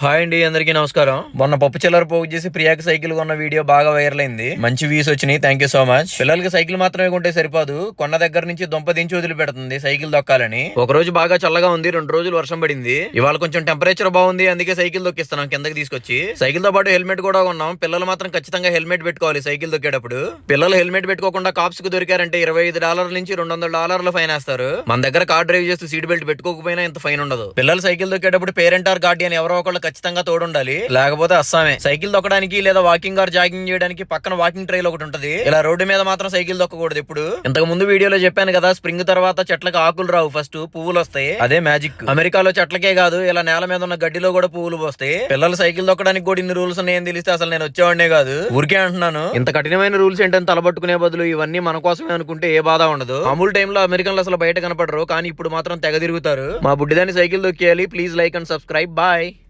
Hi అండి అందరికీ నమస్కారం. మొన్న పప్పు చిల్లర పోగు చేసి ప్రియాకి సైకిల్ కొన్న వీడియో బాగా వైరల్ అయింది. మంచి వ్యూస్ వచ్చినాయి థ్యాంక్ యూ సో మచ్ పిల్లలకి సైకిల్ మాత్రమే కొంటే సరిపోదు. కొన్న దగ్గర నుంచి దుంప దించి వదిలిపెడుతుంది సైకిల్ దొక్కాలని. ఒక రోజు బాగా చల్లగా ఉంది రెండు రోజులు వర్షం పడింది. ఇవాళ కొంచెం టెంపరేచర్ బాగుంది అందుకే సైకిల్ దొక్కిస్తున్నాం కిందకి తీసుకొచ్చి. సైకిల్తో పాటు హెల్మెట్ కూడా ఉన్నాం పిల్లలు మాత్రం ఖచ్చితంగా హెల్మెట్ పెట్టుకోవాలి సైకిల్ దొక్కేటప్పుడు. పిల్లలు హెల్మెట్ పెట్టుకోకుండా కాప్స్కు దొరికారంటే ఇరవై ఐదు డాలర్ల నుంచి రెండు వందల డాలర్లు ఫైన్ వేస్తారు. మన దగ్గర కార్ డ్రైవ్ చేస్తూ సీట్ బెల్ట్ పెట్టుకోకపోయినా ఇంత ఫైన్ ఉండదు. పిల్లలు సైకిల్ దొక్కేటప్పుడు పేరెంట్ ఆర్ గార్డియన్ ఎవరో ఒకళ్ళు ఖచ్చితంగా తోడుండాలి. లేకపోతే అస్సామే. సైకిల్ దొక్కడానికి లేదా వాకింగ్ ఆర్ జాగింగ్ చేయడానికి పక్కన వాకింగ్ ట్రైల్ ఒకటి ఉంటది. ఇలా రోడ్డు మీద మాత్రం సైకిల్ దొక్కకూడదు ఇప్పుడు ఇంతకు ముందు వీడియోలో చెప్పాను కదా స్ప్రింగ్ తర్వాత చెట్లకు ఆకులు రావు. ఫస్ట్ పువ్వులు వస్తాయి. అదే మ్యాజిక్. అమెరికాలో చెట్లకే కాదు ఇలా నేల మీద ఉన్న గడ్డిలో కూడా పువ్వులు వస్తాయి. పిల్లలు సైకిల్ దొక్కడానికి కూడా ఇన్ని రూల్స్ ఉన్నాయని తెలిస్తే అసలు నేను వచ్చేవాడినే కాదు. ఊరికే అంటున్నాను. ఇంత కఠినమైన రూల్స్ ఏంటని తలబట్టుకునే బదులు ఇవన్నీ మన కోసమే అనుకుంటే ఏ బాధ ఉండదు. మామూలు టైంలో అమెరికన్లు అసలు బయట కనపడరు. కానీ ఇప్పుడు మాత్రం తెగ తిరుగుతారు. మా బుడ్డిదాన్ని cycle దొక్కేయాలి please like and subscribe. Bye.